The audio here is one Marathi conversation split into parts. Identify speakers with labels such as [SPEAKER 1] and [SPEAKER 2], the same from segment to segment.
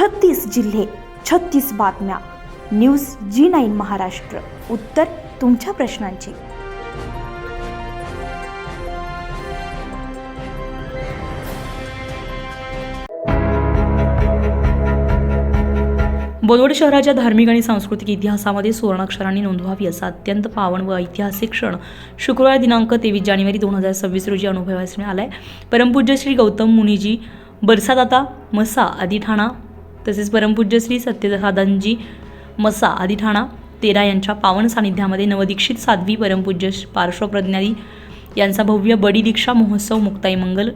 [SPEAKER 1] छत्तीस जिल्हे छत्तीस बातम्या. News G nine Maharashtra. उत्तर तुमच्या प्रश्नांची.
[SPEAKER 2] बोलवड शहराच्या धार्मिक आणि सांस्कृतिक इतिहासामध्ये सुवर्णाक्षरांनी नोंदवावी असा अत्यंत पावन व ऐतिहासिक क्षण शुक्रवार दिनांक तेवीस जानेवारी दोन हजार सव्वीस रोजी अनुभवास मिळाला आहे परमपूज्य श्री गौतम मुनीजी बरसादाता मसा आदी ठाणा तसेच परमपूज्य श्री सत्यदादांजी मसा आदी ठाणा तेरा यांच्या पावन सानिध्यामध्ये नवदीक्षित साध्वी परमपूज्य पार्श्वप्रज्ञादी यांचा भव्य बडी दीक्षा महोत्सव मुक्ताई मंगल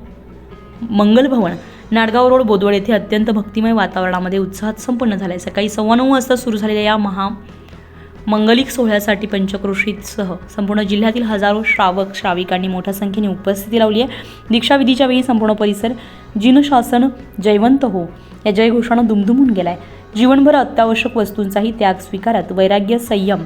[SPEAKER 2] मंगल भवन नाडगाव रोड बोदवड येथे अत्यंत भक्तिमय वातावरणामध्ये उत्साहात संपन्न झाले सकाळी सव्वा नऊ वाजता सुरू झालेल्या या महा मंगलिक सोहळ्यासाठी पंचक्रोशीसह संपूर्ण जिल्ह्यातील हजारो श्रावक श्राविकांनी मोठ्या संख्येने उपस्थिती लावली आहे. दीक्षाविधीच्या वेळी संपूर्ण परिसर जिनशासन जयवंत हो या जयघोषानं दुमदुमून गेलाय. जीवनभर अत्यावश्यक वस्तूंचाही त्याग स्वीकारत वैराग्य संयम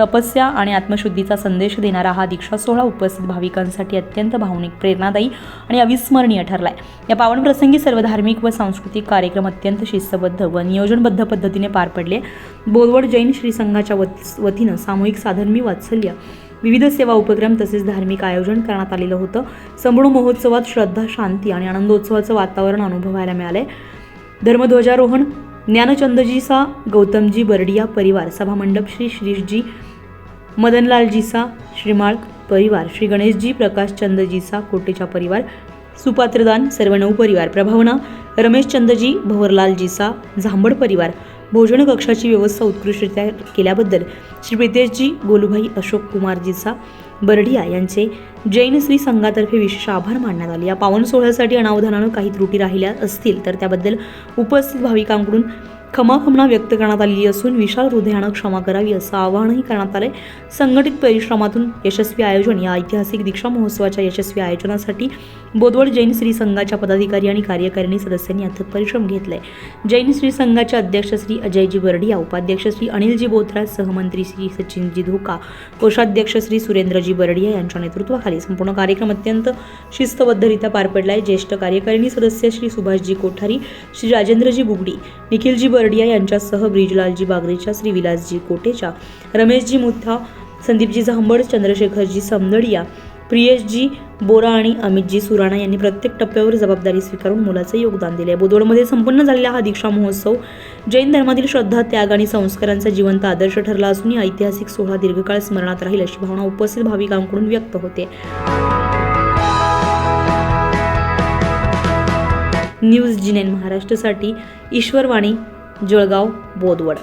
[SPEAKER 2] तपस्या आणि आत्मशुद्धीचा संदेश देणारा हा दीक्षा सोहळा उपस्थित भाविकांसाठी अत्यंत भावनिक प्रेरणादायी आणि अविस्मरणीय ठरलाय. या पावन प्रसंगी सर्व धार्मिक व सांस्कृतिक कार्यक्रम अत्यंत शिस्तबद्ध व नियोजनबद्ध पद्धतीने पार पडले. बोलवड जैन श्री संघाच्या वत- वतीनं सामूहिक साधर्मी वात्सल्य विविध सेवा उपक्रम तसेच धार्मिक आयोजन करण्यात आलेलं होतं. संपूर्ण महोत्सवात श्रद्धा शांती आणि आनंदोत्सवाचं वातावरण अनुभवायला मिळालंय. धर्मध्वजारोहण ज्ञानचंदजीसा गौतमजी बर्डिया परिवार सभामंडप श्री श्रीजी मदनलालजीसा श्रीमाळ परिवार श्री गणेशजी प्रकाशचंदजीसा कोटेचा परिवार सुपात्रदान सर्व नऊ परिवार प्रभावना रमेशचंदजी भवरलालजीसा झांबड परिवार भोजन कक्षाची व्यवस्था उत्कृष्टरित्या केल्याबद्दल श्री प्रितेशजी गोलूभाई अशोक कुमारजीचा बर्डिया यांचे जैन श्री संघातर्फे विशेष आभार मानण्यात आले. या पावन सोहळ्यासाठी अनावधानानं काही त्रुटी राहिल्या असतील तर त्याबद्दल उपस्थित भाविकांकडून खमाखमना व्यक्त करण्यात आलेली असून विशाल हृदयानं क्षमा करावी असं आवाहनही करण्यात आलंय. संघटित परिश्रमातून यशस्वी आयोजन या ऐतिहासिक दीक्षा महोत्सवाच्या यशस्वी आयोजनासाठी बोदवड जैन श्री संघाच्या पदाधिकारी आणि कार्यकारिणी सदस्यांनी अथक परिश्रम घेतलाय. जैन श्री संघाचे अध्यक्ष श्री अजयजी बर्डिया उपाध्यक्ष श्री अनिलजी बोथरा सहमंत्री श्री सचिनजी धोका कोषाध्यक्ष श्री सुरेंद्रजी बर्डिया यांच्या नेतृत्वाखाली संपूर्ण कार्यक्रम अत्यंत शिस्तबद्धरित्या पार पडलाय. ज्येष्ठ कार्यकारिणी सदस्य श्री सुभाषजी कोठारी श्री राजेंद्रजी बुगडी निखिलजी बर्डिया यांच्यासह ब्रिजलालजी बागरेच्या श्री विलासजी कोटेच्या रमेशजी मुथा संदीपजी झांबड चंद्रशेखरजी समदडिया प्रियेशजी बोरा आणि अमितजी सुराणा यांनी प्रत्येक टप्प्यावर जबाबदारी स्वीकारून मुलाचं योगदान दिले. बोदोडमध्ये संपन्न झालेला हा दीक्षा महोत्सव जैन धर्मातील श्रद्धा त्याग आणि संस्कारांचा जिवंत आदर्श ठरला असून या ऐतिहासिक सोहळा दीर्घकाळ स्मरणात राहील अशी भावना उपस्थित भाविकांकडून व्यक्त होते. न्यूज जिनेन महाराष्ट्रासाठी ईश्वरवाणी. जळगाव बोदवड